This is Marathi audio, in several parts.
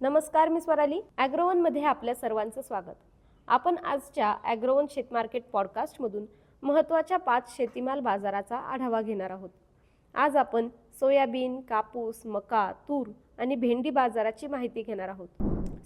नमस्कार मी स्वराली. ॲग्रोवनमध्ये आपल्या सर्वांचं स्वागत. आपण आजच्या ॲग्रोवन शेतमार्केट पॉडकास्टमधून महत्त्वाच्या पाच शेतीमाल बाजाराचा आढावा घेणार आहोत. आज आपण सोयाबीन कापूस मका तूर आणि भेंडी बाजाराची माहिती घेणार आहोत.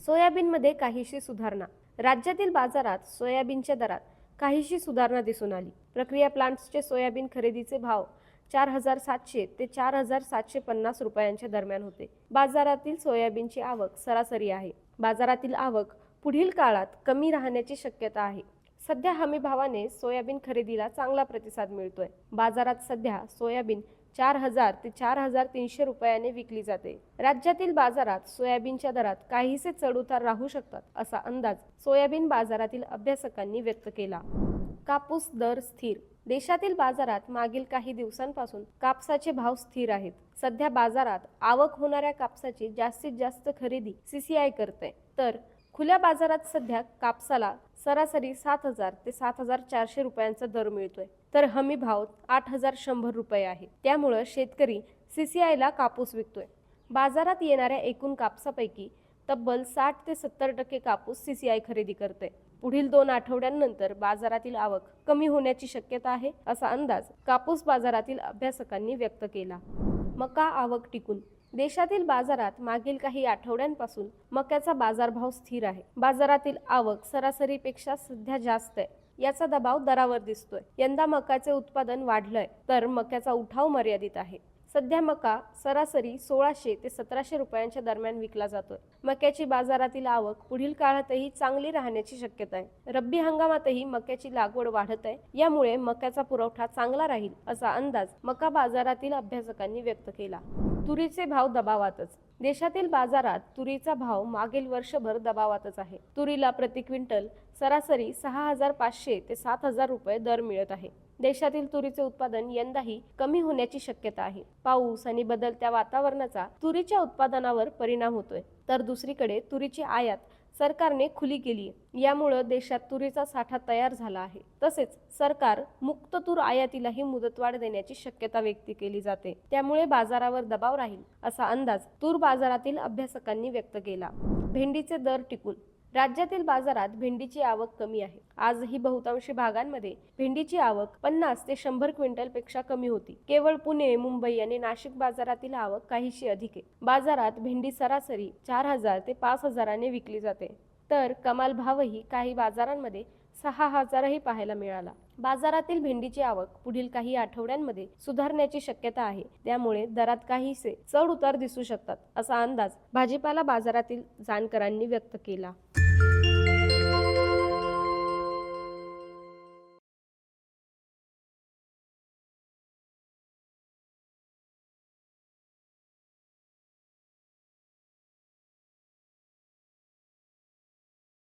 सोयाबीनमध्ये काहीशी सुधारणा. राज्यातील बाजारात सोयाबीनच्या दरात काहीशी सुधारणा दिसून आली. प्रक्रिया प्लांट्सचे सोयाबीन खरेदीचे भाव चार हजार सातशे ते चार हजार सातशे पन्नास रुपयांच्या दरम्यान होते. बाजारातील सोयाबीनची आवक सरासरी आहे. बाजारातील आवक पुढील काळात कमी राहण्याची शक्यता आहे. सध्या हमी भावाने सोयाबीन खरेदीला चांगला प्रतिसाद मिळतोय. बाजारात सध्या सोयाबीन चार हजार ते चार हजार तीनशे रुपयाने विकली जाते. राज्यातील बाजारात सोयाबीनच्या दरात काहीसे चढउतार राहू शकतात असा अंदाज सोयाबीन बाजारातील अभ्यासकांनी व्यक्त केला. कापूस दर स्थिर. देशातील बाजारात मागील काही दिवसांपासून कापसाचे भाव स्थिर आहेत. सध्या बाजारात आवक होणाऱ्या कापसाची जास्तीत जास्त खरेदी सीसीआय करते. तर खुल्या बाजारात सध्या कापसाला सरासरी सात हजार ते सात हजार चारशे रुपयांचा दर मिळतोय. तर हमी भाव आठ हजार शंभर रुपये आहे. त्यामुळं शेतकरी सीसीआयला कापूस विकतोय. बाजारात येणाऱ्या एकूण कापसापैकी तब्बल साठ ते सत्तर टक्के कापूस सीसीआय खरेदी करते पुढील दोन आठवड्यांनंतर बाजारातील आवक कमी होण्याची शक्यता आहे असा अंदाज कापूस बाजारातील अभ्यासकांनी व्यक्त केला. मका आवक टिकून. देशातील बाजारात मागील काही आठवड्यांपासून मक्याचा बाजारभाव स्थिर आहे. बाजारातील आवक सरासरीपेक्षा सध्या जास्त आहे. याचा दबाव दरावर दिसतोय. यंदा मकाचे उत्पादन वाढलंय तर मक्याचा उठाव मर्यादित आहे. सध्या मका सरासरी सोळाशे ते सतराशे रुपयांच्या दरम्यान विकला जातोय. मक्याची बाजारातील आवक पुढील काळातही चांगली राहण्याची शक्यता आहे. रब्बी हंगामातही मक्याची लागवड वाढत आहे. यामुळे मक्याचा पुरवठा चांगला राहील असा अंदाज मका बाजारातील अभ्यासकांनी व्यक्त केला. तुरीचे भाव दबावातच. देशातील बाजारात तुरीचा भाव मागील वर्षभर दबावातच आहे. तुरीला प्रति क्विंटल सरासरी सहा हजार पाचशे ते सात हजार रुपये दर मिळत आहे. देशातील तुरीचे उत्पादन यंदाही कमी होण्याची शक्यता आहे. पाऊस आणि बदलत्या वातावरणाचा तुरीच्या उत्पादनावर परिणाम होतोय. तर दुसरीकडे तुरीची आयात सरकारने खुली केली. यामुळं देशात तुरीचा साठा तयार झाला आहे. तसेच सरकार मुक्त तूर आयातीलाही मुदतवाढ देण्याची शक्यता व्यक्त केली जाते. त्यामुळे बाजारावर दबाव राहील असा अंदाज तूर बाजारातील अभ्यासकांनी व्यक्त केला. भेंडीचे दर टिकून राज्यातील बाजारात भेंडीची आवक कमी आहे. आजही बहुतांशी भागांमध्ये भेंडीची आवक पन्नास ते शंभर क्विंटलपेक्षा कमी होती. केवळ पुणे मुंबई आणि नाशिक बाजारातील आवक काहीशी अधिक आहे. बाजारात भेंडी सरासरी चार हजार ते पाच हजाराने विकली जाते. तर कमाल भावही काही बाजारांमध्ये सहा हजारही पाहायला मिळाला. बाजारातील भेंडीची आवक पुढील काही आठवड्यांमध्ये सुधारण्याची शक्यता आहे. त्यामुळे दरात काहीसे चढ उतार दिसू शकतात असा अंदाज भाजीपाला बाजारातील जाणकारांनी व्यक्त केला.